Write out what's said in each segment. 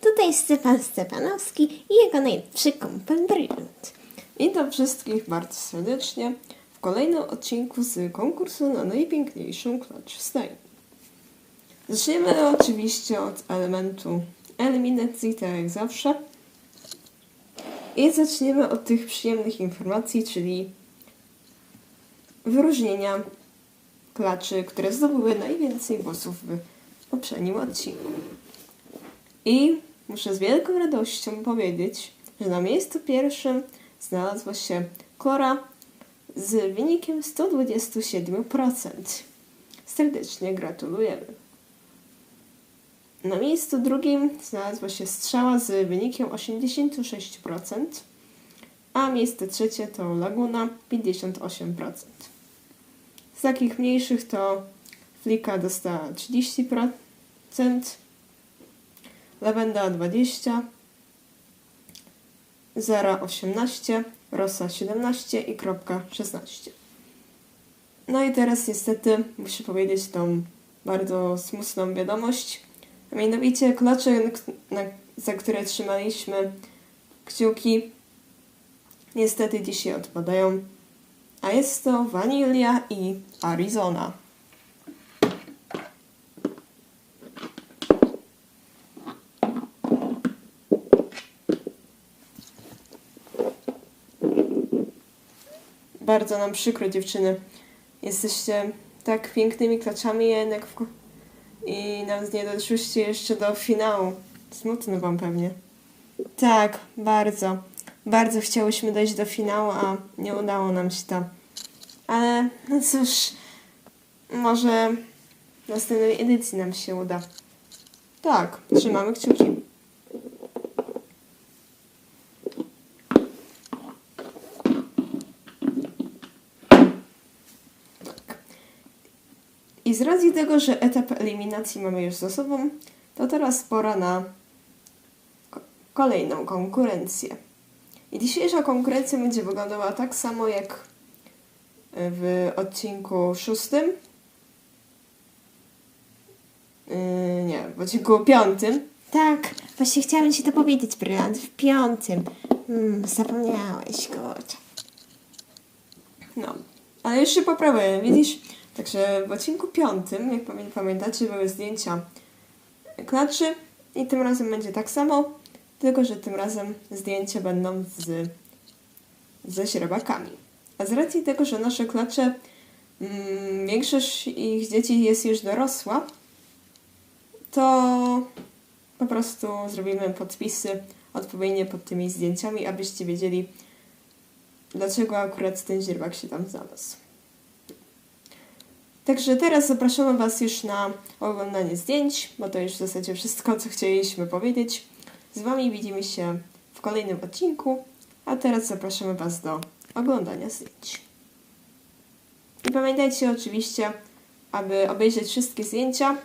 Tutaj Stefan Stefanowski i jego najlepszy kumpel Brylant. Witam wszystkich bardzo serdecznie w kolejnym odcinku z konkursu na najpiękniejszą klacz stajni. Zaczniemy oczywiście od elementu eliminacji, tak jak zawsze. I zaczniemy od tych przyjemnych informacji, czyli wyróżnienia klaczy, które zdobyły najwięcej głosów w poprzednim odcinku. I muszę z wielką radością powiedzieć, że na miejscu pierwszym znalazła się Kora z wynikiem 127%. Serdecznie gratulujemy. Na miejscu drugim znalazła się Strzała z wynikiem 86%, a miejsce trzecie to Laguna 58%. Z takich mniejszych to Flika dostała 30%, Lawenda 20%, Zera 18, Rosa 17 i Kropka 16. No i teraz niestety muszę powiedzieć tą bardzo smutną wiadomość. A mianowicie klacze, za które trzymaliśmy kciuki, niestety dzisiaj odpadają. A jest to Vanilla i Arizona. Bardzo nam przykro, dziewczyny. Jesteście tak pięknymi klaczami, jednak w... i nawet nie doszłyście jeszcze do finału. Smutno wam pewnie. Tak, bardzo. Bardzo chciałyśmy dojść do finału, a nie udało nam się to. Ale no cóż, może w następnej edycji nam się uda. Tak, trzymamy kciuki. I z racji tego, że etap eliminacji mamy już za sobą, to teraz pora na ko- kolejną konkurencję. I dzisiejsza konkurencja będzie wyglądała tak samo jak w odcinku szóstym. Yy, nie, w odcinku piątym. Tak, właśnie chciałem ci to powiedzieć, Brylant, w piątym. Hmm, zapomniałeś, kurczę. No, ale już się poprawiłem, widzisz? Także w odcinku piątym, jak pamię- pamiętacie, były zdjęcia klaczy i tym razem będzie tak samo, tylko że tym razem zdjęcia będą z, ze śrabakami. A z racji tego, że nasze klacze, mm, większość ich dzieci jest już dorosła, to po prostu zrobimy podpisy odpowiednie pod tymi zdjęciami, abyście wiedzieli, dlaczego akurat ten źrebak się tam znalazł. Także teraz zapraszamy Was już na oglądanie zdjęć, bo to już w zasadzie wszystko, co chcieliśmy powiedzieć. Z Wami widzimy się w kolejnym odcinku, a teraz zapraszamy Was do oglądania zdjęć. I pamiętajcie oczywiście, aby obejrzeć wszystkie zdjęcia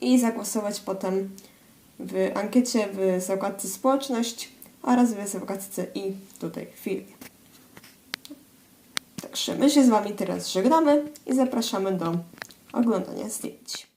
i zagłosować potem w ankiecie w zakładce społeczność oraz w zakładce i tutaj w filmie. My się z Wami teraz żegnamy i zapraszamy do oglądania zdjęć.